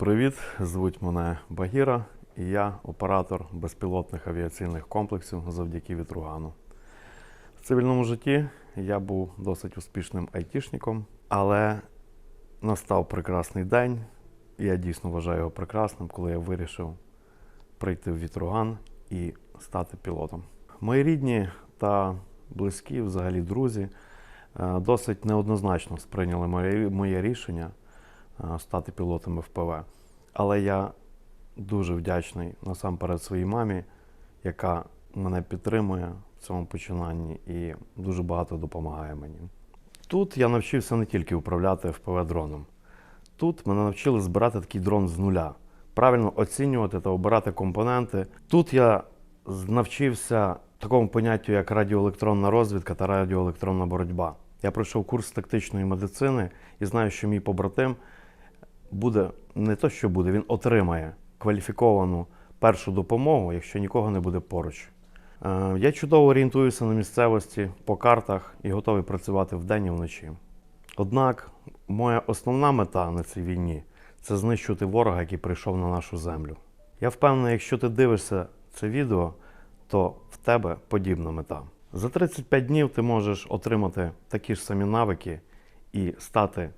Привіт, звуть мене Багіра, і я оператор безпілотних авіаційних комплексів завдяки вітругану. В цивільному житті я був досить успішним айтішником, але настав прекрасний день, і я дійсно вважаю його прекрасним, коли я вирішив прийти в вітруган і стати пілотом. Мої рідні та близькі, взагалі друзі, е, досить неоднозначно сприйняли моє, рішення стати пілотом ФПВ. Але я дуже вдячний насамперед своїй мамі, яка мене підтримує в цьому починанні і дуже багато допомагає мені. Тут я навчився не тільки управляти FPV-дроном. Тут мене навчили збирати такий дрон з нуля, правильно оцінювати та обирати компоненти. Тут я навчився такому поняттю, як радіоелектронна розвідка та радіоелектронна боротьба. Я пройшов курс тактичної медицини і знаю, що мій побратим буде не то, що буде, він отримає кваліфіковану першу допомогу, якщо нікого не буде поруч. Е, Я чудово орієнтуюся на місцевості по картах і готовий працювати вдень і вночі. Однак, моя основна мета на цій війні це знищувати ворога, який прийшов на нашу землю. Я впевнений, якщо ти дивишся це відео, то в тебе подібна мета. За 35 днів ти можеш отримати такі ж самі навики і стати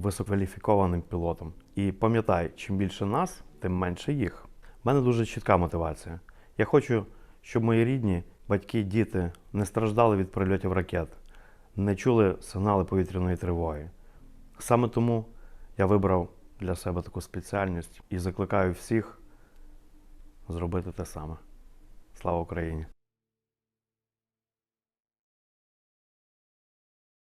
висококваліфікованим пілотом. І пам'ятай, чим більше нас, тим менше їх. У мене дуже чітка мотивація. Я хочу, щоб мої рідні, батьки, діти не страждали від прильотів ракет, не чули сигнали повітряної тривоги. Саме тому я вибрав для себе таку спеціальність і закликаю всіх зробити те саме. Слава Україні!